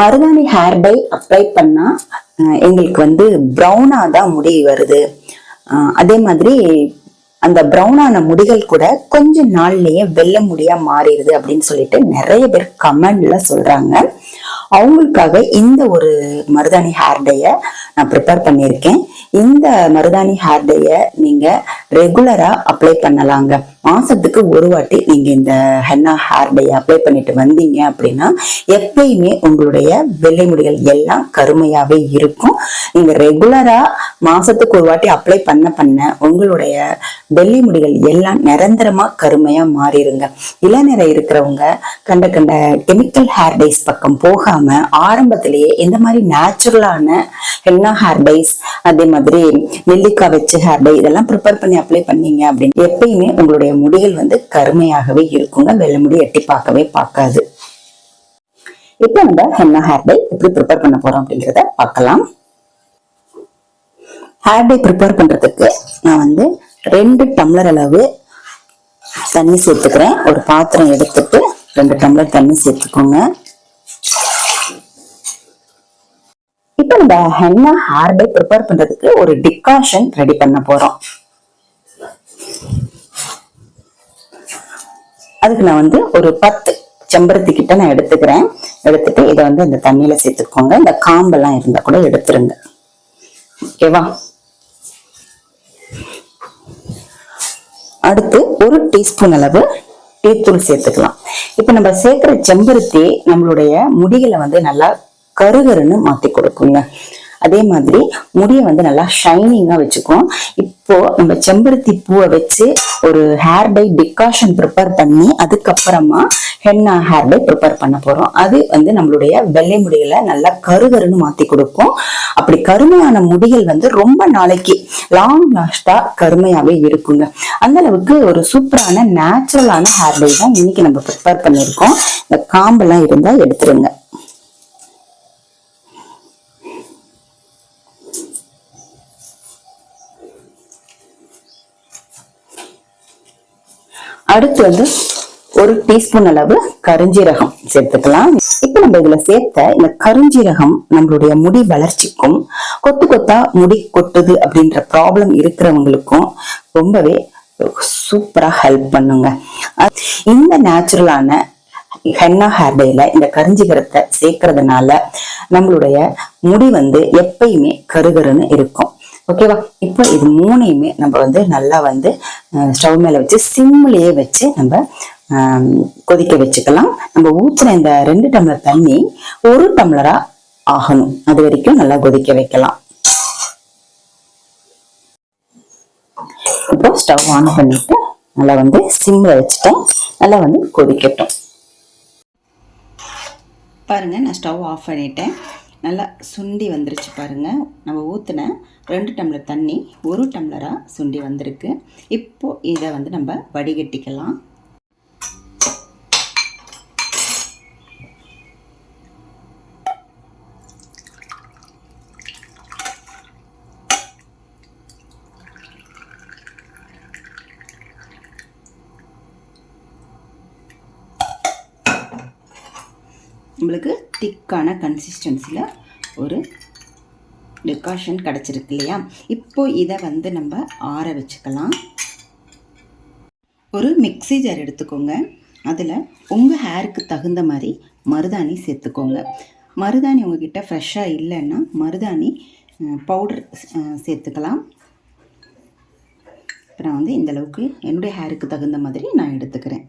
மருதாணி hair dye apply பண்ணா எங்களுக்கு வந்து ப்ரௌனா தான் முடி வருது. அதே மாதிரி அந்த ப்ரௌனான முடிகள் கூட கொஞ்ச நாள்லயே வெல்ல முடியா மாறிடுது அப்படின்னு சொல்லிட்டு நிறைய பேர் கமெண்ட்ல சொல்றாங்க. அவங்களுக்காக இந்த ஒரு மருதாணி ஹேர்டைய நான் ப்ரிப்பேர் பண்ணியிருக்கேன். இந்த மருதாணி ஹேர்டைய நீங்க ரெகுலரா அப்ளை பண்ணலாங்க. மாசத்துக்கு ஒரு வாட்டி நீங்க இந்த ஹென்னா ஹேர் டை அப்ளை பண்ணிட்டு வந்தீங்க அப்படின்னா எப்பயுமே உங்களுடைய வெள்ளை முடிகள் எல்லாம் கருமையாவே இருக்கும். நீங்க ரெகுலரா மாசத்துக்கு ஒரு வாட்டி அப்ளை பண்ண பண்ண உங்களுடைய வெள்ளை முடிகள் எல்லாம் நிரந்தரமா கருமையா மாறிடுங்க இளநிறை இருக்கிறவங்க கண்ட கண்ட கெமிக்கல் ஹேர் டைஸ் பக்கம் போகாம ஆரம்பத்திலேயே இந்த மாதிரி நேச்சுரலான ஹென்னா ஹேர் டைஸ் அதே மாதிரி நெல்லிக்காய் வச்சு ஹேர் டை இதெல்லாம் ப்ரிப்பேர் பண்ணி அப்ளை பண்ணீங்க அப்படின்னு எப்பயுமே உங்களுடைய முடிகள் வந்து கருமையாகவே இருக்குங்க. வெள்ளை முடி எட்டி பார்க்கவே பார்க்காது. இப்போ நம்ம ஹென்னா ஹேர் டை எப்படி ப்ரிப்பேர் பண்ண போறோம் அப்படிங்கிறத பார்க்கலாம். ஹேர் டை ப்ரிப்பேர் பண்றதுக்கு நான் வந்து ரெண்டு டம்ளர் அளவு தண்ணி சேர்த்துக்கிறேன். ஒரு பாத்திரம் எடுத்துட்டு ரெண்டு டம்ளர் தண்ணி சேர்த்துக்கோங்க. இப்போ நம்ம ஹென்னா ஹேர் டை ப்ரிப்பேர் பண்றதுக்கு ஒரு டிகாஷன் ரெடி பண்ண போறோம். அதுக்கு நான் வந்து ஒரு பத்து செம்பருத்தி கிட்ட நான் எடுத்துக்கிறேன். எடுத்துட்டு இதை வந்து இந்த தண்ணியில சேர்த்துக்கோங்க. இந்த காம்பெல்லாம் இருந்தா கூட எடுத்துருங்க. ஓகேவா? அடுத்து ஒரு டீஸ்பூன் அளவு டீத்தூள் சேர்த்துக்கலாம். இப்ப நம்ம சேர்க்கிற செம்பருத்தி நம்மளுடைய முடிகளை வந்து நல்லா கருகருன்னு மாத்தி கொடுக்குங்க. அதே மாதிரி முடியை வந்து நல்லா ஷைனிங்காக வச்சுக்கும் இப்போ நம்ம செம்பருத்தி பூவை வச்சு ஒரு ஹேர் டை டிகாஷன் ப்ரிப்பேர் பண்ணி அதுக்கப்புறமா ஹென்னா ஹேர் டை ப்ரிப்பேர் பண்ண போகிறோம் அது வந்து நம்மளுடைய வெள்ளை முடிகளை நல்லா கருகருன்னு மாற்றி கொடுக்கும் அப்படி கருமையான முடிகள் வந்து ரொம்ப நாளைக்கு லாங் லாஸ்டாக கருமையாகவே இருக்குங்க. அந்த அளவுக்கு ஒரு சூப்பரான நேச்சுரலான ஹேர் டை தான் இன்னைக்கு நம்ம ப்ரிப்பேர் பண்ணியிருக்கோம். இந்த காம்பெல்லாம் இருந்தால் எடுத்துருங்க. அடுத்து வந்து ஒரு டீஸ்பூன் அளவு கருஞ்சீரகம் சேர்த்துக்கலாம். இப்ப நம்ம இதுல சேர்த்த இந்த கருஞ்சீரகம் நம்மளுடைய முடி வளர்ச்சிக்கும் கொத்து கொத்தா முடி கொட்டுது அப்படின்ற ப்ராப்ளம் இருக்கிறவங்களுக்கும் ரொம்பவே சூப்பரா ஹெல்ப் பண்ணுங்க. இந்த நேச்சுரலான ஹென்னா ஹேர் டேல இந்த கருஞ்சீரகத்தை சேர்க்கறதுனால நம்மளுடைய முடி வந்து எப்பயுமே கருகருன்னு இருக்கும். ஓகேவா இப்போ இது மூணையுமே நம்ம வந்து நல்லா வந்து ஸ்டவ் மேல வச்சு சிம்லயே வச்சு நம்ம கொதிக்க வச்சுக்கலாம். நம்ம ஊற்றின இந்த ரெண்டு டம்ளர் தண்ணி ஒரு டம்ளரா ஆகணும். அது வரைக்கும் நல்லா கொதிக்க வைக்கலாம். இப்போ ஸ்டவ் ஆன் பண்ணிட்டு நல்லா வந்து சிம்ல வச்சுட்டேன். நல்லா வந்து கொதிக்கட்டும். பாருங்க நான் ஸ்டவ் ஆஃப் பண்ணிட்டேன். நல்லா சுண்டி வந்துருச்சு பாருங்க. நம்ம ஊற்றின ரெண்டு டம்ளர் தண்ணி ஒரு டம்ளராக சுண்டி வந்திருக்கு. இப்போ இதை வந்து நம்ம வடிகட்டிக்கலாம். நம்மளுக்கு திக்கான கன்சிஸ்டன்சியில் ஒரு டிகாஷன் கிடச்சிருக்கு இல்லையா? இப்போ இதை வந்து நம்ம ஆற வச்சுக்கலாம். ஒரு மிக்சி ஜார் எடுத்துக்கோங்க. அதில் உங்கள் ஹேருக்கு தகுந்த மாதிரி மருதாணி சேர்த்துக்கோங்க. மருதாணி உங்ககிட்ட ஃப்ரெஷ்ஷாக இல்லைன்னா மருதாணி பவுடர் சேர்த்துக்கலாம். இப்போ நான் வந்து இந்த அளவுக்கு என்னுடைய ஹேருக்கு தகுந்த மாதிரி நான் எடுத்துக்கிறேன்.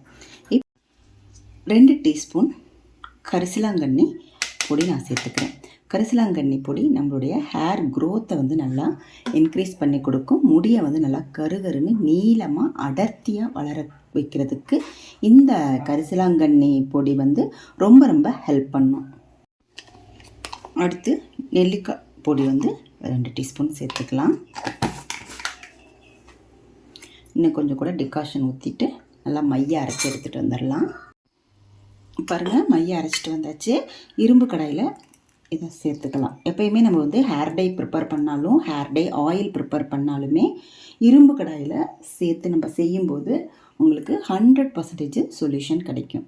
இப் ரெண்டு டீஸ்பூன் கரிசலாங்கண்ணி பொடி நான் சேர்த்துக்கிறேன். கரிசலாங்கண்ணி பொடி நம்மளுடைய ஹேர் க்ரோத்தை வந்து நல்லா இன்க்ரீஸ் பண்ணி கொடுக்கும். முடியை வந்து நல்லா கருகருன்னு நீளமாக அடர்த்தியாக வளர வைக்கிறதுக்கு இந்த கரிசலாங்கண்ணி பொடி வந்து ரொம்ப ரொம்ப ஹெல்ப் பண்ணும். அடுத்து நெல்லிக்காய் பொடி வந்து ரெண்டு டீஸ்பூன் சேர்த்துக்கலாம். இன்னும் கொஞ்சம் கூட டிகாஷன் ஊற்றிட்டு நல்லா மைய அரைச்சி எடுத்துகிட்டு வந்துடலாம். பாருங்கள் மைய அரைச்சிட்டு வந்தாச்சு. இரும்பு கடாயில் இதை சேர்த்துக்கலாம். எப்பயுமே நம்ம வந்து ஹேர் டை ப்ரிப்பேர் பண்ணாலும் ஹேர் டை ஆயில் ப்ரிப்பேர் பண்ணாலுமே இரும்பு கடாயில் சேர்த்து நம்ம செய்யும்போது உங்களுக்கு ஹண்ட்ரட் பர்சன்டேஜ் சொல்யூஷன் கிடைக்கும்.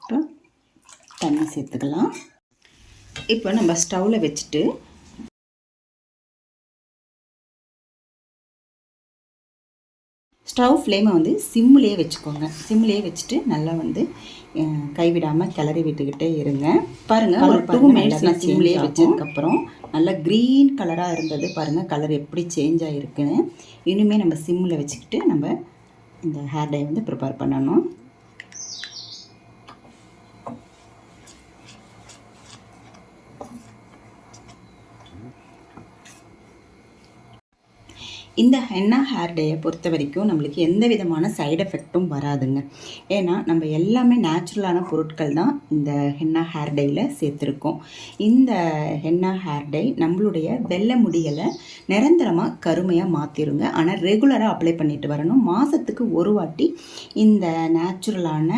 இப்போ தண்ணி சேர்த்துக்கலாம். இப்போ நம்ம ஸ்டவ்வில் வச்சுட்டு ஸ்டவ் ஃப்ளேமை வந்து சிம்லேயே வச்சுக்கோங்க. சிம்லேயே வச்சுட்டு நல்லா வந்து கைவிடாமல் கிளறி விட்டுக்கிட்டே இருங்க. பாருங்கள் ஒரு டூ மினிட்ஸ் நான் சிம்லேயே வச்சதுக்கப்புறம் நல்லா க்ரீன் கலராக இருந்தது பாருங்கள் கலர் எப்படி சேஞ்ச் ஆகிருக்குன்னு இனிமேல் நம்ம சிம்மில் வச்சுக்கிட்டு நம்ம இந்த ஹேர் டை வந்து ப்ரிப்பேர் பண்ணணும். இந்த ஹென்னா ஹேர் டேயை பொறுத்த வரைக்கும் நம்மளுக்கு எந்த விதமான சைடு எஃபெக்ட்டும் வராதுங்க. ஏன்னா நம்ம எல்லாமே நேச்சுரலான பொருட்கள் தான் இந்த ஹென்னா ஹேர் டேயில் சேர்த்துருக்கோம். இந்த ஹென்னா ஹேர் டே நம்மளுடைய வெள்ளை முடிகளை நிரந்தரமாக கருமையாக மாற்றிருங்க ஆனால் ரெகுலராக அப்ளை பண்ணிட்டு வரணும். மாதத்துக்கு ஒரு வாட்டி இந்த நேச்சுரலான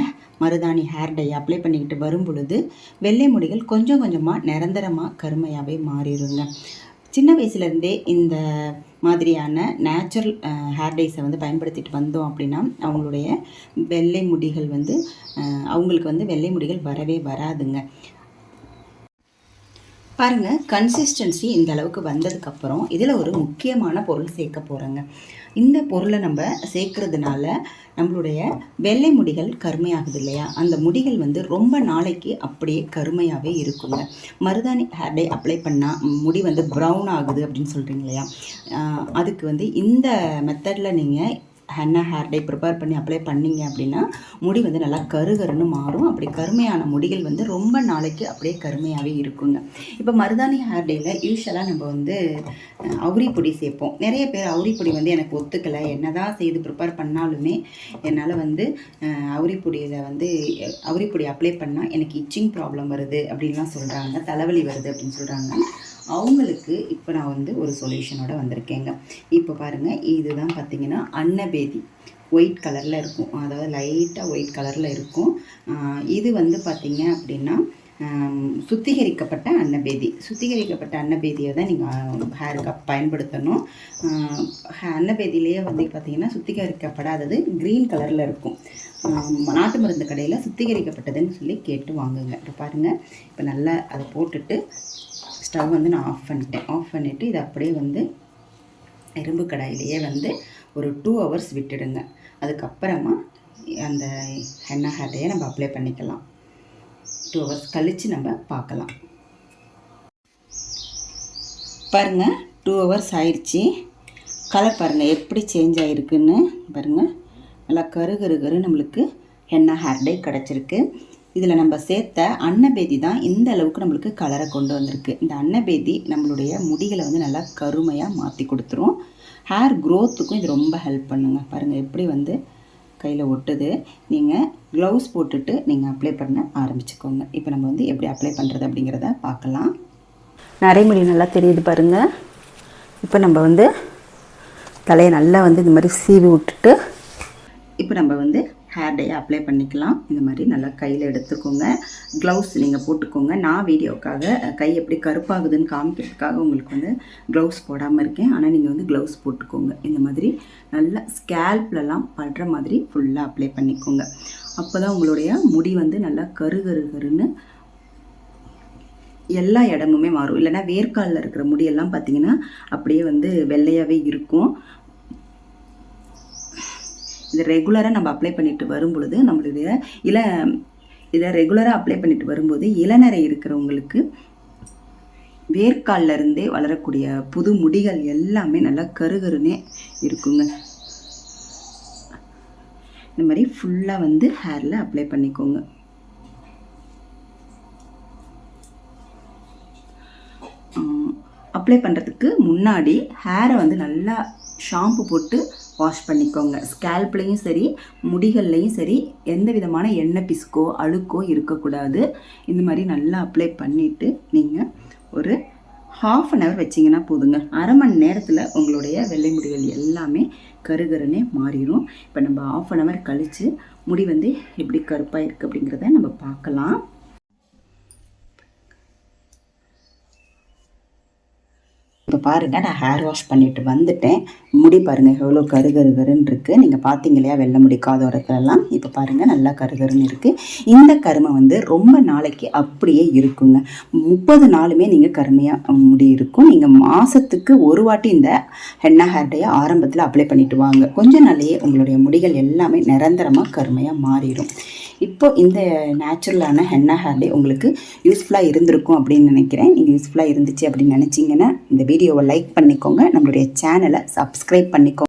மருதாணி ஹேர் டை அப்ளை பண்ணிக்கிட்டு வரும் பொழுது வெள்ளை முடிகள் கொஞ்சம் கொஞ்சமாக நிரந்தரமாக கருமையாகவே மாறிடுங்க. சின்ன வயசுலேருந்தே இந்த மாதிரியான நேச்சுரல் ஹேர் டைஸை வந்து பயன்படுத்திட்டு வந்தோம் அப்படின்னா அவங்களுடைய வெள்ளை முடிகள் வந்து அவங்களுக்கு வந்து வெள்ளை முடிகள் வரவே வராதுங்க. பாருங்கள் கன்சிஸ்டன்சி இந்த அளவுக்கு வந்ததுக்கப்புறம் இதில் ஒரு முக்கியமான பொருள் சேர்க்க போகிறேங்க இந்த பொருளை நம்ம சேர்க்கறதுனால நம்மளுடைய வெள்ளை முடிகள் கருமையாகுது இல்லையா? அந்த முடிகள் வந்து ரொம்ப நாளைக்கு அப்படியே கருமையாகவே இருக்குங்க. மருதாணி ஹேர்டே அப்ளை பண்ணால் முடி வந்து ப்ரௌன் ஆகுது அப்படின்னு சொல்கிறீங்க இல்லையா? அதுக்கு வந்து இந்த மெத்தடில் நீங்கள் ஹென்னா ஹேர் டை ப்ரிப்பேர் பண்ணி அப்ளை பண்ணீங்க அப்படின்னா முடி வந்து நல்லா கருகருன்னு மாறும். அப்படி கருமையான முடிகள் வந்து ரொம்ப நாளைக்கு அப்படியே கருமையாகவே இருக்குங்க. இப்போ மருதாணி ஹேர் டேயில் யூஸ்வலாக நம்ம வந்து அவுரி பொடி சேர்ப்போம். நிறைய பேர் அவுரி பொடி வந்து எனக்கு ஒத்துக்கலை. என்ன தான் செய்து ப்ரிப்பேர் பண்ணாலுமே என்னால் வந்து அவுரி பொடியில் வந்து அவுரி பொடி அப்ளை பண்ணால் எனக்கு இச்சிங் ப்ராப்ளம் வருது அப்படின்லாம் சொல்கிறாங்க தலைவலி வருது அப்படின்னு சொல்கிறாங்க அவங்களுக்கு இப்போ நான் வந்து ஒரு சொல்யூஷனோட வந்திருக்கேங்க. இப்போ பாருங்கள் இதுதான் பார்த்தீங்கன்னா அன்னபேதி. ஒயிட் கலரில் இருக்கும். அதாவது லைட்டாக ஒயிட் கலரில் இருக்கும். இது வந்து பார்த்திங்க அப்படின்னா சுத்திகரிக்கப்பட்ட அன்னபேதி. சுத்திகரிக்கப்பட்ட அன்னபேதியை தான் நீங்கள் ஹேருக்கு பயன்படுத்தணும். அன்னபேதியிலேயே வந்து பார்த்திங்கன்னா சுத்திகரிக்கப்படாதது க்ரீன் கலரில் இருக்கும். நாட்டு மருந்து கடையில் சுத்திகரிக்கப்பட்டதுன்னு சொல்லி கேட்டு வாங்குங்க. இப்போ பாருங்கள் இப்போ நல்லா அதை போட்டுட்டு ஸ்டவ் வந்து நான் ஆஃப் பண்ணிட்டேன். ஆஃப் பண்ணிவிட்டு இதை அப்படியே வந்து இரும்பு கடாயிலேயே வந்து ஒரு டூ ஹவர்ஸ் விட்டுடுங்க. அதுக்கப்புறமா அந்த ஹென்னா ஹேட்டையை நம்ம அப்ளை பண்ணிக்கலாம். டூ ஹவர்ஸ் கழித்து நம்ம பார்க்கலாம். பாருங்கள் டூ ஹவர்ஸ் ஆயிடுச்சு. கலர் பாருங்கள் எப்படி சேஞ்ச் ஆகிருக்குன்னு பாருங்கள் நல்லா கரு கரு கரு நம்மளுக்கு ஹென்னா ஹேர்டே கிடச்சிருக்கு. இதில் நம்ம சேர்த்த அன்னபேதி தான் இந்த அளவுக்கு நம்மளுக்கு கலரை கொண்டு வந்திருக்கு. இந்த அன்னபேதி நம்மளுடைய முடிகளை வந்து நல்லா கருமையாக மாற்றி கொடுத்துரும். ஹேர் க்ரோத்துக்கும் இது ரொம்ப ஹெல்ப் பண்ணுங்க. பாருங்கள் எப்படி வந்து கையில் ஒட்டுது. நீங்கள் க்ளவுஸ் போட்டுட்டு நீங்கள் அப்ளை பண்ண ஆரம்பிச்சுக்கோங்க. இப்போ நம்ம வந்து எப்படி அப்ளை பண்ணுறது அப்படிங்கிறத பார்க்கலாம். நரைமுடி நல்லா தெரியுது பாருங்கள் இப்போ நம்ம வந்து தலையை நல்லா வந்து இந்த மாதிரி சீவி விட்டுட்டு இப்போ நம்ம வந்து ஹேர் டையை அப்ளை பண்ணிக்கலாம். இந்த மாதிரி நல்லா கையில் எடுத்துக்கோங்க. க்ளவுஸ் நீங்கள் போட்டுக்கோங்க. நான் வீடியோக்காக கை எப்படி கருப்பாகுதுன்னு காமிக்கிறதுக்காக உங்களுக்கு வந்து க்ளவுஸ் போடாமல் இருக்கேன். ஆனால் நீங்கள் வந்து க்ளவுஸ் போட்டுக்கோங்க. இந்த மாதிரி நல்லா ஸ்கேல்ப்லலாம் படுற மாதிரி ஃபுல்லாக அப்ளை பண்ணிக்கோங்க. அப்போ தான் உங்களுடைய முடி வந்து நல்லா கரு கரு கருன்னு எல்லா இடமுமே மாறும். இல்லைன்னா வேர்க்காலில் இருக்கிற முடியெல்லாம் பார்த்தீங்கன்னா அப்படியே வந்து வெள்ளையாகவே இருக்கும். இது ரெகுலராக நம்ம அப்ளை பண்ணிட்டு வரும் பொழுது நம்மளுடைய இள இதை ரெகுலராக அப்ளை பண்ணிட்டு வரும்போது இளநரை இருக்கிறவங்களுக்கு வேர்க்கால்ல இருந்தே வளரக்கூடிய புது முடிகள் எல்லாமே நல்லா கருகருன்னே இருக்குங்க. இந்த மாதிரி ஃபுல்லாக வந்து ஹேரில் அப்ளை பண்ணிக்கோங்க. அப்ளை பண்ணுறதுக்கு முன்னாடி ஹேரை வந்து நல்லா ஷாம்பு போட்டு வாஷ் பண்ணிக்கோங்க. ஸ்கேல்ப்லேயும் சரி முடிகள்லையும் சரி எந்த விதமான எண்ணெய் பிசுக்கோ அழுக்கோ இருக்கக்கூடாது. இந்த மாதிரி நல்லா அப்ளை பண்ணிவிட்டு நீங்கள் ஒரு ஹாஃப் அன் ஹவர் வச்சிங்கன்னா போதுங்க. அரை மணி நேரத்தில் உங்களுடைய வெள்ளை முடிகள் எல்லாமே கருகருன்னே மாறிடும் இப்போ நம்ம ஆஃப் அன் ஹவர் கழித்து முடி வந்து எப்படி கருப்பாக இருக்குது அப்படிங்கிறத நம்ம பார்க்கலாம். இப்போ பாருங்கள் நான் ஹேர் வாஷ் பண்ணிட்டு வந்துட்டேன். முடி பாருங்கள் எவ்வளோ கரு கருகருன்னு இருக்குது நீங்கள் பார்த்தீங்க இல்லையா வெள்ளை முடி காதோரத்துலலாம் இப்போ பாருங்கள் நல்லா கருகருன்னு இருக்குது இந்த கருமை வந்து ரொம்ப நாளைக்கு அப்படியே இருக்குங்க. முப்பது நாளுமே நீங்கள் கருமையாக முடி இருக்கும். நீங்கள் மாதத்துக்கு ஒரு வாட்டி இந்த ஹென்னா ஹேர் டேயை ஆரம்பத்தில் அப்ளை பண்ணிட்டு வாங்க. கொஞ்ச நாளையே உங்களுடைய முடிகள் எல்லாமே நிரந்தரமாக கருமையாக மாறிடும். இப்போ இந்த நேச்சுரலான ஹென்னா ஹேர் டே உங்களுக்கு யூஸ்ஃபுல்லாக இருந்திருக்கும் அப்படின்னு நினைக்கிறேன். நீங்கள் யூஸ்ஃபுல்லாக இருந்துச்சு அப்படின்னு நினச்சிங்கன்னா இந்த வீடியோவை லைக் பண்ணிக்கோங்க. நம்மளுடைய சேனலை சப்ஸ்கிரைப் பண்ணிக்கோங்க.